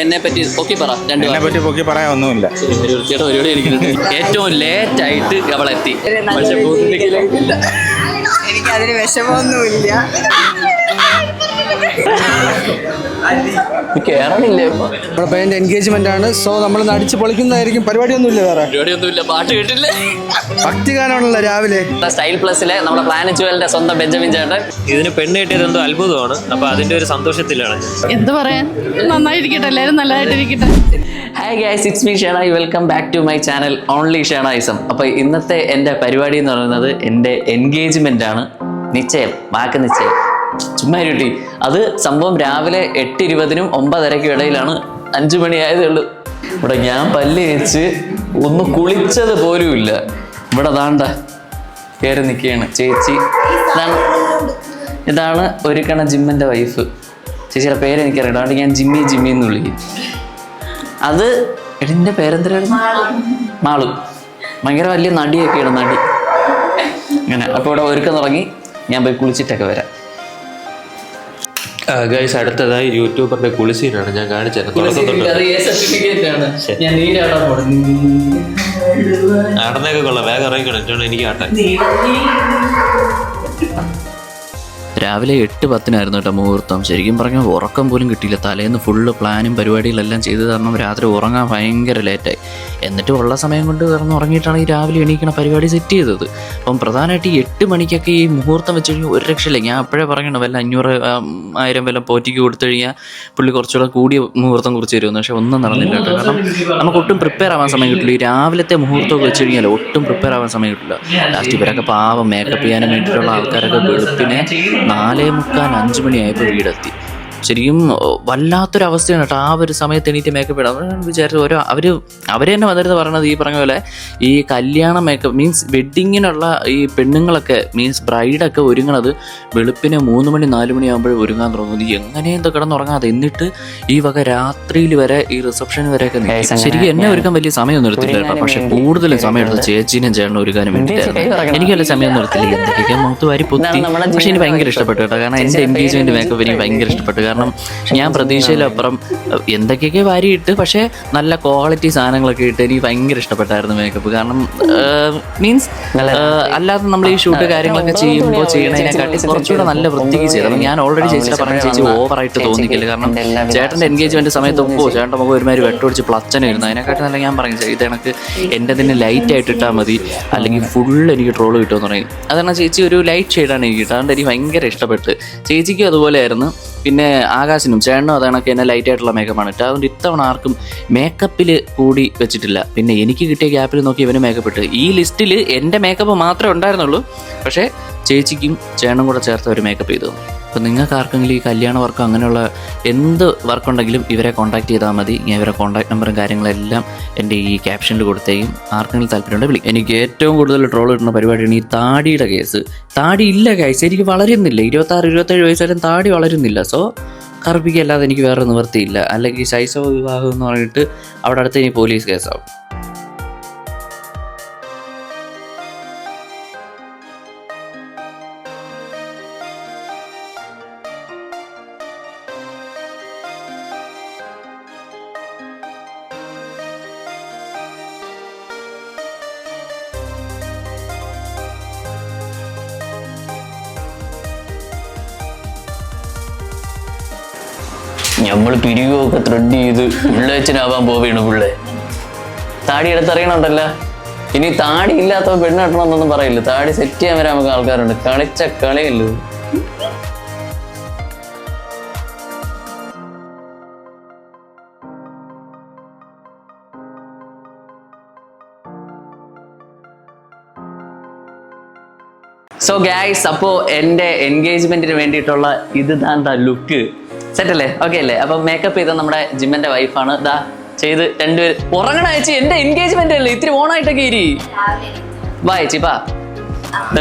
എന്നെ പറ്റി പൊക്കി പറ രണ്ട് എന്നെ പറ്റി പൊക്കി ഏറ്റവും ലേറ്റ് ആയിട്ട് അവളെത്തി. പക്ഷെ. എനിക്കതിന് വിഷമമൊന്നുമില്ല. നമ്മുടെ പയ്യന്റെ എൻഗേജ്മെന്റ് ആണ്. സോ നമ്മൾ നടിച്ച് പൊളിക്കുന്നതായിരിക്കും. പരിപാടിയൊന്നുമില്ല വേറെ. പരിപാടിയൊന്നുമില്ല. പാട്ട് കേട്ടില്ലേ ഭക്തിഗാനമാണല്ലോ രാവിലെ. സ്റ്റൈൽ പ്ലസിലെ നമ്മുടെ പ്ലാനറ്റ് ജുവലിന്റെ സ്വന്തം ബെഞ്ചമിൻ ചേട്ടൻ. ഇതിന് പെണ്ണ് കിട്ടിയത് എന്തോ അത്ഭുതമാണ്. അപ്പൊ അതിന്റെ ഒരു സന്തോഷത്തിലാണ്. എന്ത് പറയാൻ? നന്നായിരിക്കട്ടെ എല്ലാവരും നല്ലതായിട്ടിരിക്കട്ടെ. Hi guys it's me Shenoy welcome back to my channel only ഷേണായിസം അപ്പോൾ ഇന്നത്തെ എന്റെ പരിപാടി എന്ന് പറയുന്നത് എന്റെ എൻഗേജ്മെന്റ് ആണ്. നിശ്ചയം. വാക്ക് നിശ്ചയം. ചുമ്മാ ഇരുട്ടി. അത് സംഭവം രാവിലെ എട്ട് ഇരുപതിനും ഒമ്പതരയ്ക്കും ഇടയിലാണ് അഞ്ചു മണിയായതേ ഉള്ളൂ. ഇവിടെ ഞാൻ പല്ല് വെച്ച് ഒന്ന് കുളിച്ചത് പോലും ഇല്ല. ഇവിടെ താണ്ട കയറി നിൽക്കുകയാണ്. ചേച്ചി ഇതാണ് ഇതാണ് ഒരുക്കണ ജിമ്മിന്റെ വൈഫ്. ചേച്ചിയുടെ പേര് എനിക്കറിയാം അതുകൊണ്ട് ഞാൻ ജിമ്മി ജിമ്മി എന്ന് വിളിക്കും. അത് എടിന്റെ പേരെന്തരായിരുന്നു മാളു. ഭയങ്കര വലിയ നടിയൊക്കെയാണ് നടി. അങ്ങനെ അപ്പോൾ ഇവിടെ ഒരുക്കം തുടങ്ങി. ഞാൻ പോയി കുളിച്ചിട്ടൊക്കെ വരാം. ഗൈസ് അടുത്തതായി യൂട്യൂബറിന്റെ കുളിസീനാണ് ഞാൻ കാണിച്ചത്. കൊള്ളാം. വേഗം ഇറങ്ങിക്കണം എനിക്ക് ആട്ടാൻ. രാവിലെ എട്ട് പത്തിനായിരുന്നു കേട്ടോ മുഹൂർത്തം. ശരിക്കും പറഞ്ഞാൽ ഉറക്കം പോലും കിട്ടിയില്ല. തലേന്ന് ഫുള്ള് പ്ലാനും പരിപാടികളെല്ലാം ചെയ്ത് തരണം രാത്രി ഉറങ്ങാൻ ഭയങ്കര ലേറ്റായി എന്നിട്ട് ഉള്ള സമയം കൊണ്ട് കിടന്ന് ഉറങ്ങിയിട്ടാണ് ഈ രാവിലെ എണീക്കണ പരിപാടി സെറ്റ് ചെയ്തത്. അപ്പം പ്രധാനമായിട്ട് ഈ എട്ട് മണിക്കൊക്കെ ഈ മുഹൂർത്തം വെച്ച് കഴിഞ്ഞാൽ ഒരു രക്ഷയില്ല. ഞാൻ അപ്പോഴേ പറഞ്ഞു വല്ല അഞ്ഞൂറ് ആയിരം വല്ല പോറ്റിക്ക് കൊടുത്തു കഴിഞ്ഞാൽ പുള്ളി കുറച്ചുകൂടെ കൂടിയ മുഹൂർത്തം കുറിച്ച് തരുമെന്ന് പക്ഷെ ഒന്നും നടന്നില്ല കേട്ടോ. കാരണം നമുക്ക് ഒട്ടും പ്രിപ്പയർ ആവാൻ സമയം കിട്ടില്ല. ഈ രാവിലത്തെ മുഹൂർത്തമൊക്കെ വെച്ച് കഴിഞ്ഞാൽ ഒട്ടും പ്രിപ്പയർ ആവാൻ സമയം കിട്ടില്ല. ലാസ്റ്റ് ഇവരൊക്കെ പാവം മേക്കപ്പ് ചെയ്യാനും വേണ്ടിയിട്ടുള്ള ആൾക്കാരൊക്കെ വെളുപ്പിനെ നാലേ മുക്കാൽ അഞ്ച് മണിയായപ്പോൾ വീടെത്തി. ശരിക്കും വല്ലാത്തൊരവസ്ഥയാണ് കേട്ടോ. ആ ഒരു സമയത്ത് എണീറ്റ് മേക്കപ്പ് ഇടാം വിചാരിച്ചു ഓരോ അവർ അവർ തന്നെ വന്നിരുന്ന് പറയണത് ഈ പറഞ്ഞ പോലെ ഈ കല്യാണ മേക്കപ്പ് മീൻസ് വെഡ്ഡിങ്ങിനുള്ള ഈ പെണ്ണുങ്ങളൊക്കെ മീൻസ് ബ്രൈഡൊക്കെ ഒരുങ്ങണത് വെളുപ്പിന് മൂന്ന് മണി നാല് മണി ആകുമ്പോൾ ഒരുങ്ങാൻ തുടങ്ങുന്നത് എങ്ങനെയും കിടന്നുറങ്ങാതെ? എന്നിട്ട് ഈ വക രാത്രിയിൽ വരെ ഈ റിസപ്ഷൻ വരെയൊക്കെ. ശരിക്കും എന്നെ ഒരുക്കാൻ വലിയ സമയമൊന്നും എടുത്തില്ല കേട്ടോ. പക്ഷെ കൂടുതലും സമയം എടുത്ത് ചേച്ചീനും ചേട്ടനും ഒരുക്കാനും വേണ്ടിയിട്ടായിരുന്നു എനിക്ക് വലിയ സമയമൊന്നും എടുത്തില്ല. എന്തൊക്കെയൊക്കെ മുഖത്ത് വാരി പൊത്തി. പക്ഷെ എനിക്ക് ഭയങ്കര ഇഷ്ടപ്പെട്ടു കേട്ടോ. കാരണം എന്റെ എൻഗേജ്മെന്റ് മേക്കപ്പ് എനിക്ക് ഭയങ്കര ഇഷ്ടപ്പെട്ടു. കാരണം ഞാൻ പ്രതീക്ഷയിലപ്പുറം എന്തൊക്കെയൊക്കെ വാരിയിട്ട് പക്ഷേ നല്ല ക്വാളിറ്റി സാധനങ്ങളൊക്കെ ഇട്ട് എനിക്ക് ഭയങ്കര ഇഷ്ടപ്പെട്ടായിരുന്നു മേക്കപ്പ് കാരണം മീൻസ് അല്ലാതെ നമ്മൾ ഈ ഷൂട്ട് കാര്യങ്ങളൊക്കെ ചെയ്യുമ്പോൾ ചെയ്യണതിനെക്കാട്ടി കുറച്ചുകൂടെ നല്ല വൃത്തിക്ക് ചെയ്തത് ഞാൻ ഓൾറെഡി ചേച്ചിയുടെ പറഞ്ഞ ചേച്ചി ഓവറായിട്ട് തോന്നിക്കില്ല കാരണം ചേട്ടന്റെ എൻഗേജ്മെന്റ് സമയത്ത് ഒപ്പോ ചേട്ടന്റെ മുഖം ഒരുമാതിരി വെട്ടൊടിച്ച് പ്ലച്ചനായിരുന്നു. അതിനെക്കാട്ടി നല്ല ഞാൻ പറഞ്ഞു ഇത് എനിക്ക് എന്റെ തന്നെ ലൈറ്റ് ആയിട്ട് ഇട്ടാൽ മതി. അല്ലെങ്കിൽ ഫുൾ എനിക്ക് ട്രോൾ കിട്ടുമെന്ന് പറയും. അതാണ് ചേച്ചി ഒരു ലൈറ്റ് ഷെയ്ഡാണ് എനിക്ക് കിട്ടുക. അതുകൊണ്ട് എനിക്ക് ഭയങ്കര ഇഷ്ടപ്പെട്ട്. ചേച്ചിക്കും അതുപോലെയായിരുന്നു. പിന്നെ ആകാശിനും ചേട്ടനും അത് എന്നെ ലൈറ്റ് ആയിട്ടുള്ള മേക്കപ്പാണ് ഇട്ട് അതുകൊണ്ട് ഇത്തവണ ആർക്കും മേക്കപ്പിൽ കൂടി വെച്ചിട്ടില്ല. പിന്നെ എനിക്ക് കിട്ടിയ ഗ്യാപ്പിൽ നോക്കി ഇവന് മേക്കപ്പ് ഇട്ട്. ഈ ലിസ്റ്റിൽ എന്റെ മേക്കപ്പ് മാത്രമേ ഉണ്ടായിരുന്നുള്ളൂ. പക്ഷേ ചേച്ചിക്കും ചേട്ടനും കൂടെ ചേർത്ത് ഒരു മേക്കപ്പ് ചെയ്തു. അപ്പോൾ നിങ്ങൾക്ക് ആർക്കെങ്കിലും ഈ കല്യാണ വർക്കോ അങ്ങനെയുള്ള എന്ത് വർക്കുണ്ടെങ്കിലും ഇവരെ കോൺടാക്ട് ചെയ്താൽ മതി. ഞാൻ ഇവരെ കോൺടാക്ട് നമ്പറും കാര്യങ്ങളെല്ലാം എന്റെ ഈ ക്യാപ്ഷനിൽ കൊടുത്തേക്കും. ആർക്കെങ്കിലും താല്പര്യമുണ്ടെങ്കിൽ വിളിക്കും എനിക്ക് ഏറ്റവും കൂടുതൽ ട്രോൾ കിട്ടുന്ന പരിപാടിയാണ് ഈ താടിയുടെ കേസ്. താടി ഇല്ല കേസ് എനിക്ക് വളരുന്നില്ല. ഇരുപത്താറ് ഇരുപത്തേഴ് വയസ്സായാലും താടി വളരുന്നില്ല. സോ കറുപ്പിക്കല്ലാതെ എനിക്ക് വേറെ നിവർത്തിയില്ല അല്ലെങ്കിൽ ശൈശവ വിവാഹം എന്ന് പറഞ്ഞിട്ട് അവിടെ അടുത്ത് ഇനി പോലീസ് കേസാവും. നമ്മൾ പിരിവൊക്കെ ത്രെഡ് ചെയ്ത് പിള്ളേച്ചനാവാൻ പോവുകയാണ് പിള്ളേ. താടി എടുത്തറിയണുണ്ടല്ല ഇനി താടി ഇല്ലാത്ത പെണ്ണ് പറയില്ല. താടി സെറ്റ് ചെയ്യാൻ വരാൻ നമുക്ക് ആൾക്കാരുണ്ട്. കളിച്ച കളിയല്ലോ സോ ഗായ്സ് അപ്പോൾ എന്റെ എൻഗേജ്മെന്റിന് വേണ്ടിയിട്ടുള്ള ഇത് താണ്ട ലുക്ക് സെറ്റ് അല്ലേ ഓക്കെ അല്ലേ? അപ്പൊ മേക്കപ്പ് ചെയ്ത നമ്മുടെ ജിമ്മന്റെ വൈഫാണ് ദാ ചെയ്ത് രണ്ടുപേര് ഉറങ്ങണ ചേച്ചി എന്റെ എൻഗേജ്മെന്റ് അല്ലേ? ഇത്തിരി ഓണായിട്ടൊക്കെ ഇരി. വാ ചേച്ചി പാ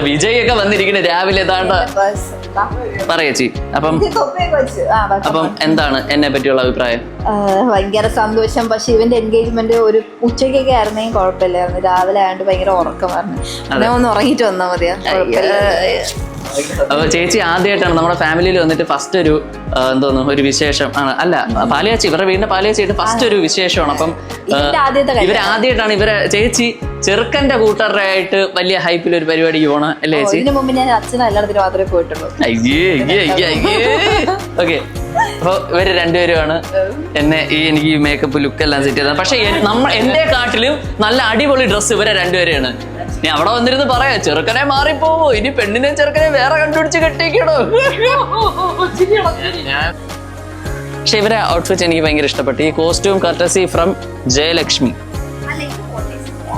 വിജയ് ഒക്കെ വന്നിരിക്കണേ രാവിലെ. പറയേച്ചി അപ്പം അപ്പം എന്താണ് എന്നെ പറ്റിയുള്ള അഭിപ്രായം? ഭയങ്കര സന്തോഷം. പക്ഷെ ഇവന്റെ എൻഗേജ്മെന്റ് ഒരു ഉച്ചയ്ക്കൊക്കെ ആയിരുന്നെങ്കിൽ കുഴപ്പമില്ലായിരുന്നു. രാവിലെ ആയതുകൊണ്ട് ഭയങ്കര ഉറക്കമായിരുന്നു ഞാൻ ഒന്ന് ഉറങ്ങിട്ട് വന്നാ മതിയാ? അപ്പൊ ചേച്ചി ആദ്യമായിട്ടാണ് നമ്മുടെ ഫാമിലിയിൽ വന്നിട്ട് ഫസ്റ്റ് ഒരു എന്തോന്നു ഒരു വിശേഷം. ആണ്. അല്ല പാലിയാച്ചി ഇവരുടെ വീടിന്റെ പാലിയാച്ചിട്ട് ഫസ്റ്റ് ഒരു വിശേഷമാണ്. അപ്പം ഇവരാദ്യമായിട്ടാണ് ഇവർ ആദ്യമായിട്ടാണ് ഇവരെ ചേച്ചി ചെറുക്കന്റെ കൂട്ടരുടെ ആയിട്ട് വലിയ ഹൈപ്പിൽ ഒരു പരിപാടിക്ക് പോണ അല്ലേ ചേച്ചി? അച്ഛനും എല്ലായിടത്തിനും മാത്രമേ പോയിട്ടുള്ളൂ. അയ്യേ അയ്യേ അയ്യേ അയ്യേ. ഓക്കെ അപ്പൊ ഇവർ രണ്ടുപേരുമാണ് എന്നെ ഈ എനിക്ക് ഈ മേക്കപ്പ് ലുക്ക് എല്ലാം സെറ്റ് ചെയ്തത്. പക്ഷെ നമ്മൾ നമ്മ എന്റെ കാട്ടിലും നല്ല അടിപൊളി ഡ്രസ്സ് ഇവരെ രണ്ടുപേരെയാണ്. ഞാൻ അവിടെ വന്നിരുന്ന് പറയാ ചെറുക്കനെ മാറിപ്പോവോ ഇനി പെണ്ണിനെ ചെറുക്കനെ വേറെ കണ്ടുപിടിച്ച് കെട്ടിക്കണോ. പക്ഷെ ഇവരെ ഔട്ട്ഫിറ്റ് എനിക്ക് ഭയങ്കര ഇഷ്ടപ്പെട്ടു. ഈ കോസ്റ്റ്യൂം കർട്ടസി ഫ്രം ജയലക്ഷ്മി.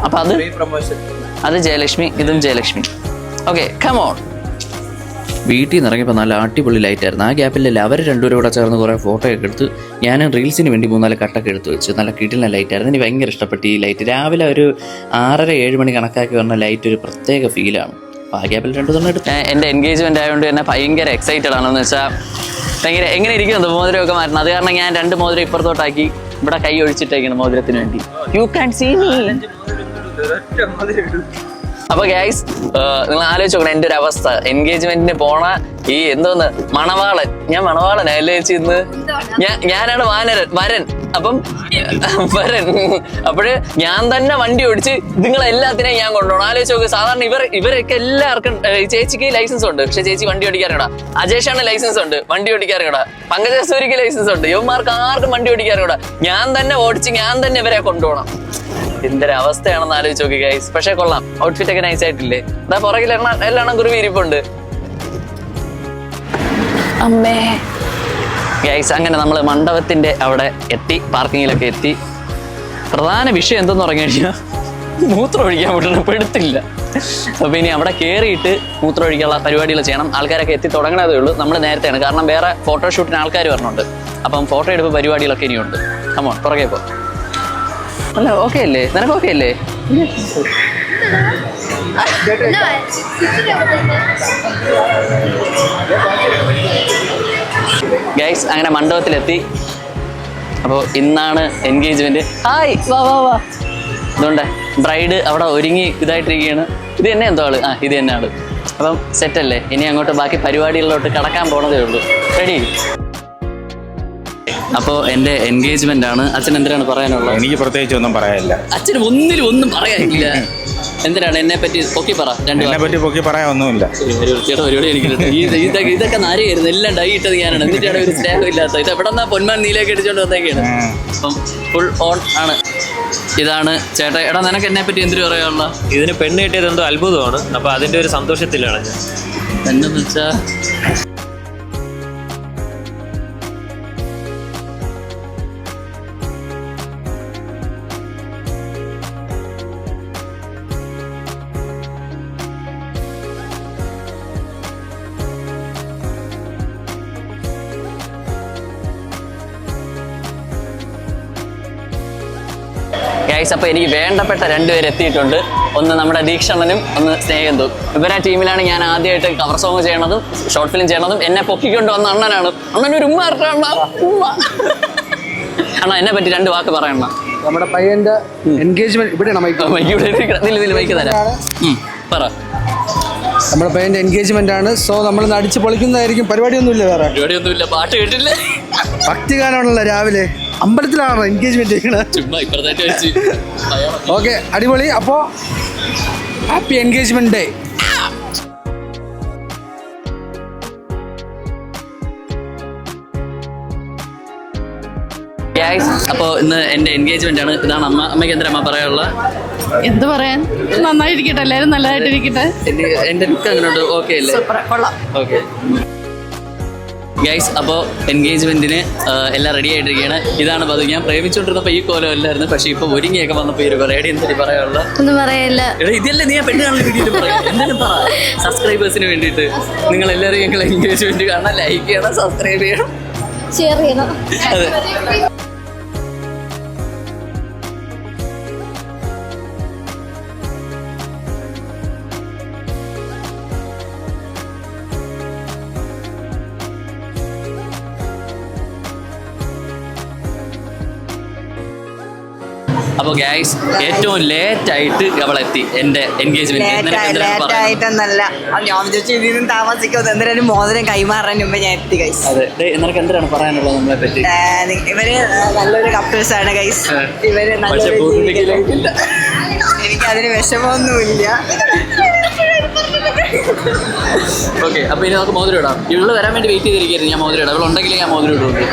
അപ്പൊ അത്? അത് ജയലക്ഷ്മി ഇതും ജയലക്ഷ്മി. ഓക്കെ കമോൺ വീട്ടിൽ നിന്ന് ഇറങ്ങിയപ്പോൾ നല്ല അടിപൊളി ലൈറ്റായിരുന്നു ആ ഗ്യാപ്പിൽ അവർ രണ്ടുപേരും കൂടെ ചേർന്ന് കുറേ ഫോട്ടോ ഒക്കെ എടുത്ത് ഞാൻ റീൽസിന് വേണ്ടി മൂന്നാൽ കട്ടൊക്കെ എടുത്ത് വെച്ച് നല്ല കിട്ടില്ല ലൈറ്റ് ആയിരുന്നു. എനിക്ക് ഭയങ്കര ഇഷ്ടപ്പെട്ടു ഈ ലൈറ്റ് രാവിലെ ഒരു ആറര ഏഴ് മണി കണക്കാക്കി വന്ന ലൈറ്റ് ഒരു പ്രത്യേക ഫീലാണ് അപ്പോൾ ആ ഗ്യാപ്പിൽ രണ്ടു തന്നെ എടുത്ത്. എന്റെ എൻഗേജ്മെന്റ് ആയതുകൊണ്ട് തന്നെ ഭയങ്കര എക്സൈറ്റഡ് ആണെന്ന് വെച്ചാൽ ഭയങ്കര എങ്ങനെ ഇരിക്കുന്നു മോതിരമൊക്കെ മാറ്റണം അത് കാരണം ഞാൻ രണ്ട് മോതിരം ഇപ്പുറത്തോട്ടാക്കി ഇവിടെ കൈ ഒഴിച്ചിട്ടേക്കാണ് മോതിരത്തിന് വേണ്ടി. യു ക്യാൻ സീ മീ അപ്പൊ ഗൈസ് നിങ്ങൾ ആലോചിച്ച് നോക്കണം എന്റെ ഒരു അവസ്ഥ. എൻഗേജ്മെന്റിന് പോണ ഈ എന്തോന്ന്? മണവാളൻ. ഞാൻ മണവാളൻ അല്ലേ ഇന്ന്? ഞാനാണ് വാനരൻ വരൻ. അപ്പം വരൻ. അപ്പോഴ് ഞാൻ തന്നെ വണ്ടി ഓടിച്ച് നിങ്ങൾ എല്ലാത്തിനെയും ഞാൻ കൊണ്ടുപോകണം. ആലോചിച്ച് നോക്ക് സാധാരണ ഇവർ ഇവരൊക്കെ എല്ലാവർക്കും ചേച്ചിക്ക് ലൈസൻസ് ഉണ്ട്. പക്ഷെ ചേച്ചി വണ്ടി ഓടിക്കാറിടാ അജേഷാണ് ലൈസൻസ് ഉണ്ട് വണ്ടി ഓടിക്കാറിടാ പങ്കജസൂരിക്ക് ലൈസൻസ് ഉണ്ട്. യുവമാർക്ക് ആർക്കും വണ്ടി ഓടിക്കാറിടാ ഞാൻ തന്നെ ഓടിച്ച് ഞാൻ തന്നെ ഇവരെ കൊണ്ടുപോകണം. എന്തൊരു അവസ്ഥയാണെന്ന് ആലോചിച്ച് നോക്കി ഗൈസ് പക്ഷെ കൊള്ളാം. ഔട്ട്ഫിറ്റ് ഒക്കെ നൈസ് ആയിട്ടില്ലേ? എന്താ പുറകിൽ എല്ലാം കുറുവി ഇരിപ്പുണ്ട്. അമ്മേ. ഗൈസ് അങ്ങനെ നമ്മൾ മണ്ഡപത്തിന്റെ അവിടെ എത്തി പാർക്കിങ്ങിലൊക്കെ എത്തി. പ്രധാന വിഷയം എന്തെന്ന് പറഞ്ഞു കഴിഞ്ഞാൽ മൂത്രം ഒഴിക്കാൻ പറ്റുന്ന പെടുത്തില്ല. അപ്പൊ ഇനി അവിടെ കയറിയിട്ട് മൂത്രം ഒഴിക്കാനുള്ള പരിപാടികൾ ചെയ്യണം. ആൾക്കാരൊക്കെ എത്തി തുടങ്ങണതേ ഉള്ളൂ. നമ്മൾ നേരത്തെയാണ്. കാരണം വേറെ ഫോട്ടോഷൂട്ടിന് ആൾക്കാർ വരണുണ്ട്. അപ്പം ഫോട്ടോ എടുപ്പ് പരിപാടികളൊക്കെ ഇനിയുണ്ട്. കമോൺ പുറകെ പോ. അല്ല ഓക്കെ അല്ലേ? നിനക്ക് ഓക്കെ അല്ലേ? ഗൈസ് അങ്ങനെ മണ്ഡപത്തിലെത്തി. അപ്പോൾ ഇന്നാണ് എൻഗേജ്മെന്റ് ഹായ് വാ വാ വാ. ഇതുകൊണ്ട് ബ്രൈഡ് അവിടെ ഒരുങ്ങി ഇതായിട്ടിരിക്കുകയാണ്. ഇത് തന്നെ എന്തോ ആൾ? ആ ഇത് തന്നെ ആൾ. അപ്പം സെറ്റല്ലേ ഇനി അങ്ങോട്ട് ബാക്കി പരിപാടികളിലോട്ട് കടക്കാൻ പോണതേ ഉള്ളൂ. റെഡി അപ്പോൾ എന്റെ എൻഗേജ്മെന്റ് ആണ്. അച്ഛൻ എന്തിനാണ് പറയാനുള്ളത്? എനിക്ക് പ്രത്യേകിച്ച് ഒന്നും പറയാനില്ല. അച്ഛന് ഒന്നിലും ഒന്നും പറയാനില്ല. എന്തിനാണ് എന്നെ പറ്റി പൊക്കി പറ രണ്ട് എന്നെ പറ്റി പൊക്കി പറയാനൊന്നുമില്ല. ഒന്നുമില്ല പരിപാടി ഇതൊക്കെ ഇതൊക്കെ നാരിയായിരുന്നു എല്ലാം ഡൈ ഇട്ടത് ഞാനാണ്. എന്നിട്ടാണ് ഒരു സ്നേഹം ഇല്ലാത്ത. ഇത് എവിടെ നിന്നാ പൊന്മാൻ നീലേക്ക് അടിച്ചോണ്ട് വന്നേക്കാണ്. അപ്പം ഫുൾ ഓൺ ആണ്. ഇതാണ് ചേട്ടാ. എടാ നിനക്ക് എന്നെ പറ്റി എന്തിനു പറയാനുള്ള? ഇതിന് പെണ്ണ് കിട്ടിയത് എന്തോ അത്ഭുതമാണ്. അപ്പൊ അതിന്റെ ഒരു സന്തോഷത്തിലാണ് ഞാൻ. എന്നു വെച്ചാ ഗൈസ് അപ്പോൾ എനിക്ക് വേണ്ടപ്പെട്ട രണ്ടുപേർ എത്തിയിട്ടുണ്ട്. ഒന്ന് നമ്മുടെ ദീക്ഷണനും ഒന്ന് സ്നേഹന്തു. ഇവരെ ടീമിലാണ് ഞാൻ ആദ്യമായിട്ട് കവർ സോങ് ചെയ്യണതും ഷോർട്ട് ഫിലിം ചെയ്യണതും. എന്നെ പൊക്കിക്കൊണ്ട് വന്ന അണ്ണനാണ്. അണ്ണൻ ഒരു ഉമ്മ അണ്ണാ, ഉമ്മ? അണ്ണാ എന്നെ പറ്റി രണ്ട് വാക്ക് പറയണ നമ്മുടെ പയ്യന്റെ എൻഗേജ്മെന്റ് ഇവിടെയാണ് മൈക്ക് മൈക്ക് തരാം. ഉം, പറ. നമ്മുടെ പയ്യന്റെ എൻഗേജ്മെന്റ് ആണ്. സോ നമ്മൾ അടിച്ച് പൊളിക്കുന്നതായിരിക്കും. പരിപാടിയൊന്നുമില്ല വേറെ. പരിപാടിയൊന്നുമില്ല. പാട്ട് കേട്ടില്ലേ? ഭക്തിഗാനമാണല്ലോ രാവിലെ. അമ്പലത്തിലാണല്ലോ എൻഗേജ്മെന്റ് ചെയ്യണത്? ഓക്കെ അടിപൊളി. അപ്പോ ഹാപ്പി എൻഗേജ്മെന്റ് ഡേ ഗൈസ് അപ്പോൾ ഇന്ന് എന്റെ എൻഗേജ്മെന്റ് ആണ്. ഇതാണ് അമ്മ അമ്മയ്ക്ക് എന്താ അമ്മ പറയാനുള്ള? എന്ത് പറയാൻ? നന്നായിരിക്കട്ടെ എല്ലാവരും നല്ലതായിട്ടിരിക്കട്ടെ. എന്റെ ലുക്ക് അങ്ങനെ ഓക്കെ അല്ലേ? കൊള്ളാം. ഓക്കെ ഗൈസ് അപ്പോൾ എൻഗേജ്മെന്റിന് എല്ലാം റെഡി ആയിട്ടിരിക്കുകയാണ്. ഇതാണ് പതിവ് ഞാൻ പ്രേമിച്ചുകൊണ്ടിരുന്നപ്പോൾ ഈ കോലം അല്ലായിരുന്നു. പക്ഷേ ഇപ്പോൾ ഒരുങ്ങിയൊക്കെ വന്നപ്പോൾ ഒരു പറയടി എന്തിനു പറയാനുള്ള. ഒന്നും പറയല്ല. എടാ ഇതിയല്ലേ നീ പെണ്ണ് കാണുന്ന വീഡിയോയിൽ പറയാം എന്തായാലും പറ. സബ്സ്ക്രൈബേഴ്സിന് വേണ്ടിയിട്ട്. നിങ്ങൾ എല്ലാവരും ഞങ്ങൾ എൻഗേജ്മെന്റ് കാണാൻ ലൈക്ക് ചെയ്യണം സബ്സ്ക്രൈബ് ചെയ്യണം. ഷെയർ ചെയ്യണം. അതെ. അപ്പോൾ ഗൈസ് ഏറ്റവും ലേറ്റ് ആയിട്ട് അവളെത്തി എന്റെ എൻഗേജ്മെന്റ് ഞാൻ വിചാരിച്ചു ഇതിനും താമസിക്കുന്നത് എന്തിനും മോതിരം കൈമാറാൻ മുമ്പ് ഞാൻ എത്തി ഗൈസ് അതെ. ഡേ, നിനക്ക് എന്തിനാണ് പറയാനുള്ളത് നമ്മളെ പറ്റി? ഇവർ നല്ലൊരു കപ്പിൾസ് ആണ് ഗൈസ് ഇവർ പക്ഷെ നല്ലൊരു പൂർത്തിക്കില്ല എനിക്ക് അതിന് വിഷമമൊന്നുമില്ല. ഓക്കെ അപ്പൊ ഇനി നമുക്ക് മോതിരം ഇടാം. ഇവൾ വരാൻ വേണ്ടി വെയിറ്റ് ചെയ്തിരിക്കുന്നു ഞാൻ മോതിരം ഇടാം. ഇവളുണ്ടെങ്കിൽ ഞാൻ മോതിരം ഇടുള്ളൂ.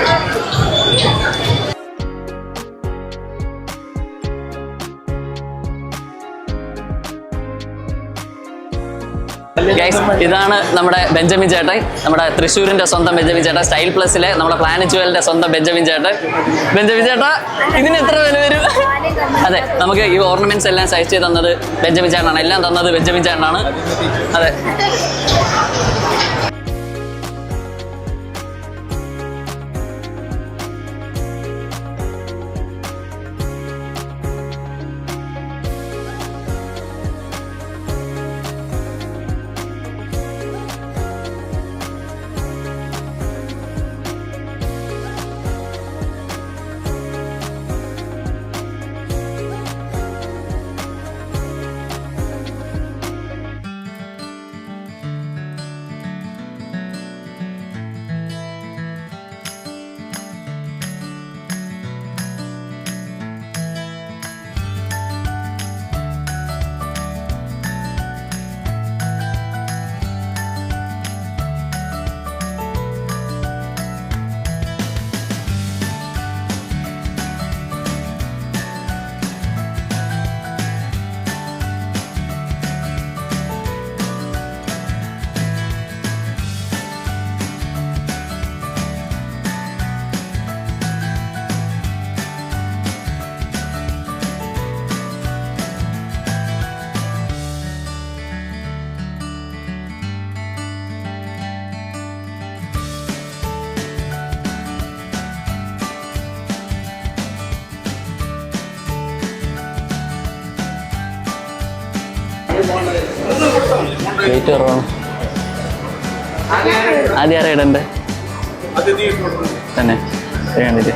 ഗൈസ് ഇതാണ് നമ്മുടെ ബെഞ്ചമിൻ ചേട്ടൻ. നമ്മുടെ തൃശ്ശൂരിന്റെ സ്വന്തം ബെഞ്ചമിൻ ചേട്ടൻ. സ്റ്റൈൽ പ്ലസിലെ നമ്മുടെ പ്ലാനറ്റ് ജുവലിന്റെ സ്വന്തം ബെഞ്ചമിൻ ചേട്ടൻ. ബെഞ്ചമിൻ ചേട്ടാ ഇതിന് എത്ര വില വരും? അതെ നമുക്ക് ഈ ഓർണമെന്റ്സ് എല്ലാം സൈസ് ചെയ്ത് തന്നത് ബെഞ്ചമിൻ ചേട്ടനാണ്. എല്ലാം തന്നത് ബെഞ്ചമിൻ ചേട്ടനാണ്. അതെ. വെയിറ്റ് കുറവാണ് ആദ്യം ആരാ തന്നെ.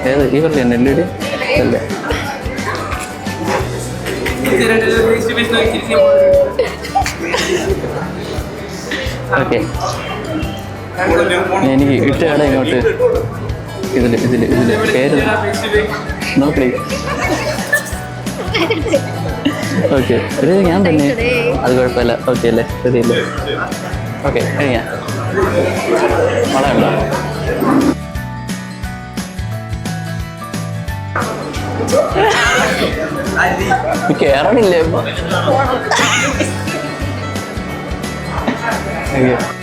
ഏത്? ഈ പറഞ്ഞ എൽ അല്ലേ? ഓക്കെ. എനിക്ക് ഇട്ടാണ് ഇങ്ങോട്ട്. ഇതിൽ ഇതിൽ ഇതിൽ പേര് നോക്കണേ ഓക്കെ ഞാൻ തന്നെ അത് കുഴപ്പമില്ല. ഓക്കെ അല്ലേ? ശരിയല്ലേ ഓക്കെ കഴിയാം വളരെ ഉണ്ടോ കേറണില്ലേ ഇപ്പൊ? Okay.